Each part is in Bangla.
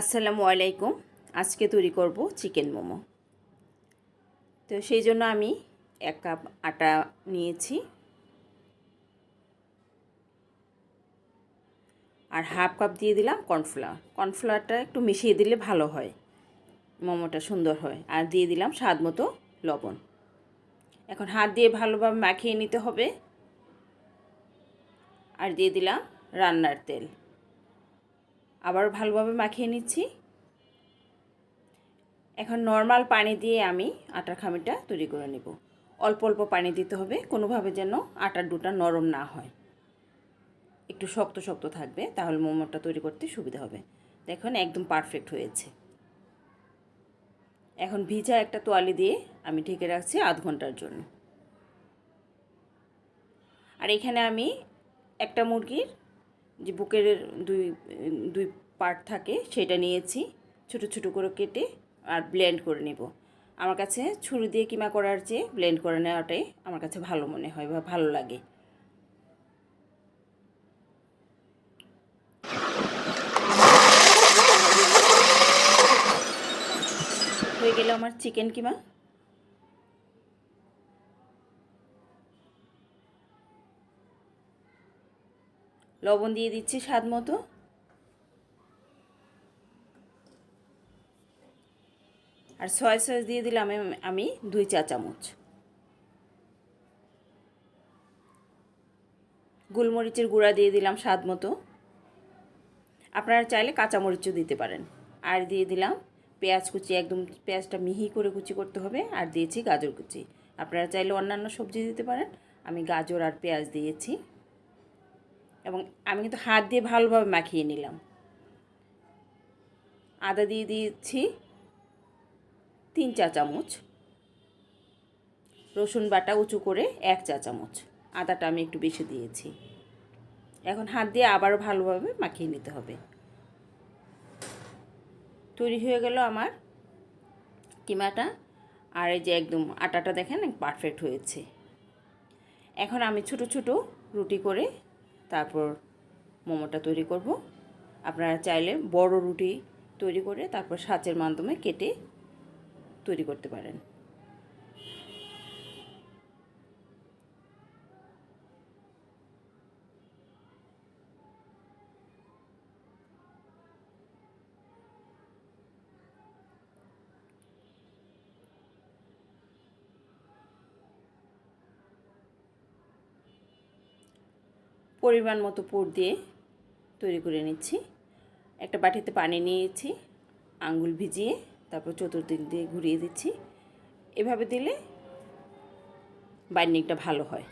আসসালামু আলাইকুম। আজকে তৈরি করব চিকেন মোমো। তো সেই জন্য আমি এক কাপ আটা নিয়েছি। আর হাফ কাপ দিয়ে দিলাম কর্নফ্লাওয়ার। কর্নফ্লাওয়ারটা একটু মিশিয়ে দিলে ভালো হয়, মোমোটা সুন্দর হয়। আর দিয়ে দিলাম স্বাদ মতো লবণ। এখন হাত দিয়ে ভালোভাবে মাখিয়ে নিতে হবে। আর দিয়ে দিলাম রান্নার তেল। আবার ভালোভাবে মাখিয়ে নিচ্ছি। এখন নর্মাল পানি দিয়ে আমি আটার খামিটা তৈরি করে নেব। অল্প অল্প পানি দিতে হবে, কোনোভাবে যেন আটার ডুটা নরম না হয়। একটু শক্ত শক্ত থাকবে, তাহলে মোমোটা তৈরি করতে সুবিধা হবে। দেখুন, একদম পারফেক্ট হয়েছে। এখন ভিজা একটা তোয়ালি দিয়ে আমি ঢেকে রাখছি আধ ঘণ্টার জন্য। আর এখানে আমি একটা মুরগির যে বুকের দুই দুই পার্ট থাকে সেটা নিয়েছি। ছোট ছোট করে কেটে আর ব্লেন্ড করে নেব। আমার কাছে ছুরি দিয়ে কিমা করার চেয়ে ব্লেন্ড করে নেওয়াটাই আমার কাছে ভালো মনে হয় বা ভালো লাগে। হয়ে গেল আমার চিকেন কিমা। লবণ দিয়ে দিচ্ছি স্বাদ মতো। আর সয়া সস দিয়ে দিলাম আমি দুই চা চামচ। গোলমরিচের গুঁড়া দিয়ে দিলাম স্বাদ মতো। আপনারা চাইলে কাঁচামরিচও দিতে পারেন। আর দিয়ে দিলাম পেঁয়াজ কুচি, একদম পেঁয়াজটা মিহি করে কুচি করতে হবে। আর দিয়েছি গাজর কুচি। আপনারা চাইলে অন্যান্য সবজি দিতে পারেন। আমি গাজর আর পেঁয়াজ দিয়েছি। এবং আমি কিন্তু হাত দিয়ে ভালোভাবে মাখিয়ে নিলাম। আদা দিয়ে দিয়েছি তিন চা চামচ। রসুন বাটা উঁচু করে এক চা চামচ। আদাটা আমি একটু বেশি দিয়েছি। এখন হাত দিয়ে আবারও ভালোভাবে মাখিয়ে নিতে হবে। তৈরি হয়ে গেল আমার কিমাটা। আর এই যে একদম আটাটা দেখেন পারফেক্ট হয়েছে। এখন আমি ছোট ছোট রুটি করে তারপর মোমোটা তৈরি করব। আপনারা চাইলে বড় রুটি তৈরি করে তারপর সাঁচের মাধ্যমে কেটে তৈরি করতে পারেন। পরিমাণ মতো পুর দিয়ে তৈরি করে নিচ্ছি। একটা বাটিতে পানি নিয়েছি, আঙ্গুল ভিজিয়ে তারপর চতুর্দিক দিয়ে ঘুরিয়ে দিচ্ছি। এভাবে দিলে বাইন্ডিংটা ভালো হয়।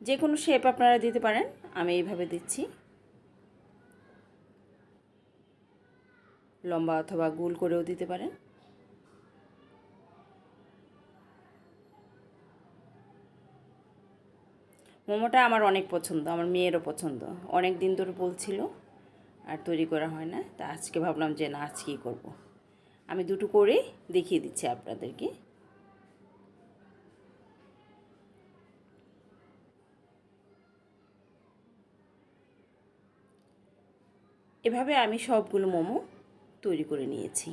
যে কোনো শেপ আপনারা দিতে পারেন, আমি এইভাবে দিচ্ছি। লম্বা অথবা গোল করেও দিতে পারেন। মোমোটা আমার অনেক পছন্দ, আমার মেয়েরও পছন্দ। অনেক দিন ধরে বলছিল আর তৈরি করা হয় না, তা আজকে ভাবলাম যে না আজকেই করব। আমি দুটো করে দেখিয়ে দিচ্ছি আপনাদেরকে। এভাবে আমি সবগুলো মোমো তৈরি করে নিয়েছি।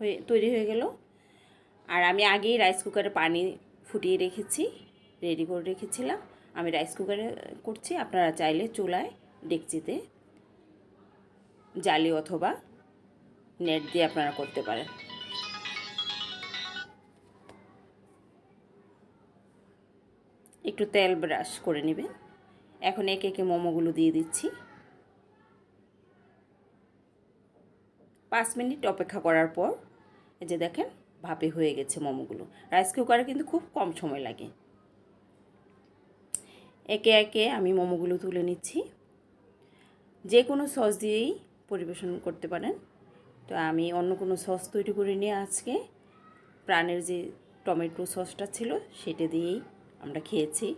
হয়ে তৈরি হয়ে গেল। আর আমি আগেই রাইস কুকারে পানি ফুটিয়ে রেখেছি রেডি করে রেখেছিলাম। আমি রাইস কুকারে করছি, আপনারা চাইলে চুলায় ডেকচিতে জালি অথবা নেট দিয়ে আপনারা করতে পারেন। একটু তেল ব্রাশ করে নেবেন। এখন একে একে মোমোগুলো দিয়ে দিচ্ছি। পাঁচ মিনিট অপেক্ষা করার পর এই যে দেখেন, ভাপে হয়ে গেছে মোমোগুলো। রাইস কুকারে কিন্তু খুব কম সময় লাগে। একে একে আমি মোমোগুলো তুলে নিচ্ছি। যে কোনো সস দিয়েই পরিবেশন করতে পারেন। তো আমি অন্য কোনো সস তৈরি করে নিয়ে আজকে প্রাণের যে টমেটো সসটা ছিল, সেটা দিয়েই আমরা খেয়েছি।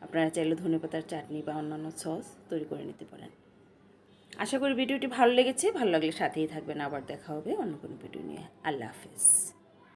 আপনারা চাইলে ধনেপাতার চাটনি বা অন্যান্য সস তৈরি করে নিতে পারেন। আশা করি ভিডিওটি ভালো লেগেছে। ভালো লাগলে সাথেই থাকবেন। আবার দেখা হবে অন্য কোনো ভিডিও নিয়ে। আল্লাহ হাফেজ।